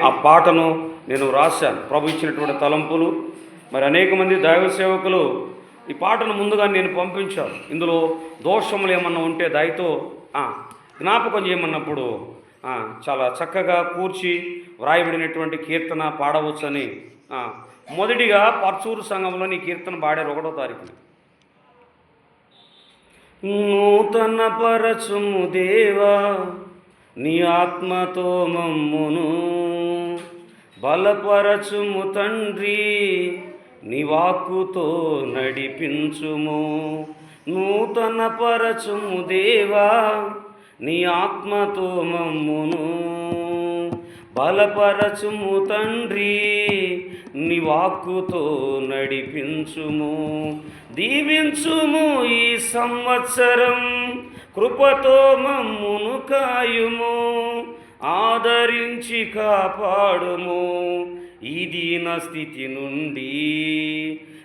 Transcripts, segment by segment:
ఆ పాటను నేను రాశాను. ప్రభు ఇచ్చినటువంటి తలంపులు. మరి అనేక మంది దైవ సేవకులు ఈ పాటను ముందుగా నేను పంపించాను. ఇందులో దోషములు ఏమన్నా ఉంటే దయతో జ్ఞాపకం చేయమన్నప్పుడు చాలా చక్కగా కూర్చి వ్రాయబడినటువంటి కీర్తన పాడవచ్చని మొదటిగా పర్చూరు సంఘంలో నీ కీర్తన పాడారు ఒకటో తారీఖున. నూతన పరచుము దేవా నీ ఆత్మతో మమ్మును. బలపరచుము తండ్రి నీ వాక్కుతో నడిపించుము. నూతన పరచుము దేవా నీ ఆత్మతో మమ్మును. బలపరచుము తండ్రి నీ వాక్కుతో నడిపించుము. దీవించుము ఈ సంవత్సరం కృపతో మమ్మును. కాయుము ఆదరించి కాపాడుము. ఇది నా స్థితి నుండి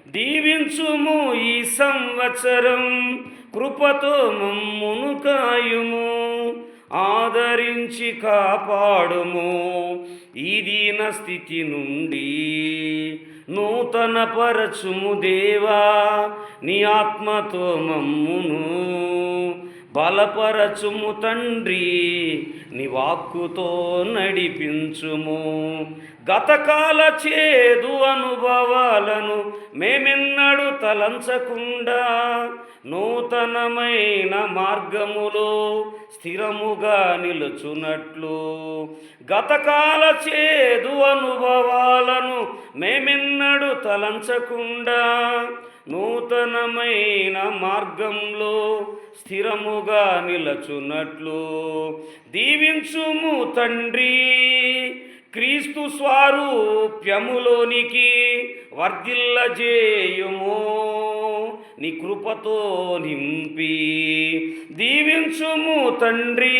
దీవించుము ఈ సంవత్సరం. కృపతో మమ్మును కాయుము ఆదరించి కాపాడుము. ఇది నా స్థితి నుండి నూతన పరచుము దేవా నీ ఆత్మతో మమ్మును. బలపరచుము తండ్రి నీ వాక్కుతో నడిపించుము. గతకాల చేదు అనుభవాలను మేమెన్నడు తలంచకుండా నూతనమైన మార్గములో స్థిరముగా నిలుచున్నట్లు గతకాల చేదు అనుభవాలను మేమెన్నడు తలంచకుండా నూతనమైన మార్గంలో స్థిరముగా నిలచున్నట్లు దీవించుము తండ్రి క్రీస్తు స్వారూప్యములోనికి వర్ధిల్లజేయుము. నీ కృపతో నింపి దీవించుము తండ్రి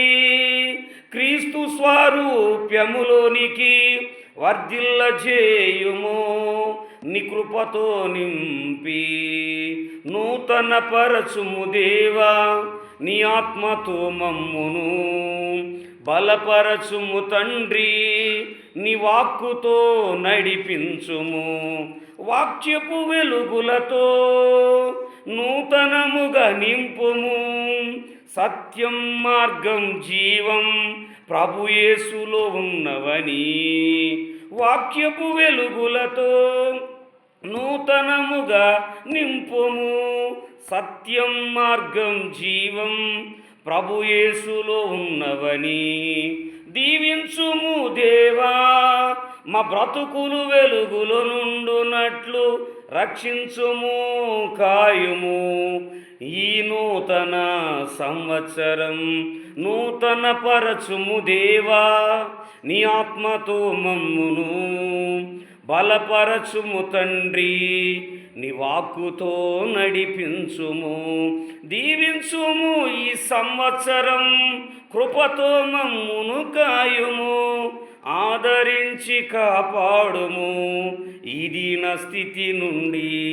క్రీస్తు స్వారూప్యములోనికి వర్ధిల్లజేయుము. నికృపతో నింపి నూతన పరచుము దేవా నీ ఆత్మతో మమ్మును. బలపరచుము తండ్రి నీ వాక్కుతో నడిపించుము. వాక్యపు వెలుగులతో నూతనముగా నింపుము. సత్యం మార్గం జీవం ప్రభుయేసులో ఉన్నవని వాక్యపు వెలుగులతో నూతనముగా నింపుము. సత్యం మార్గం జీవం ప్రభుయేసులో ఉన్నవని దీవించుము దేవా. మా బ్రతుకులు వెలుగులో నుండునట్లు రక్షించుము కాయుము. ఈ నూతన సంవత్సరం నూతన పరచుము దేవా. నీ ఆత్మతో మమ్మును. బలపరచుము తండ్రి నీ వాక్కుతో నడిపించుము. దీవించుము ఈ సంవత్సరం కృపతో మమ్మును కాయుము. ఆదరించి కాపాడుము ఇది నా స్థితి నుండి.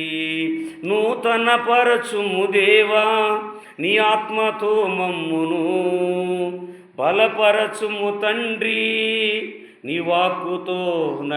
నూతన పరచుము దేవా నీ ఆత్మతో మమ్మును. బలపరచుము తండ్రి నీ వాక్కుతో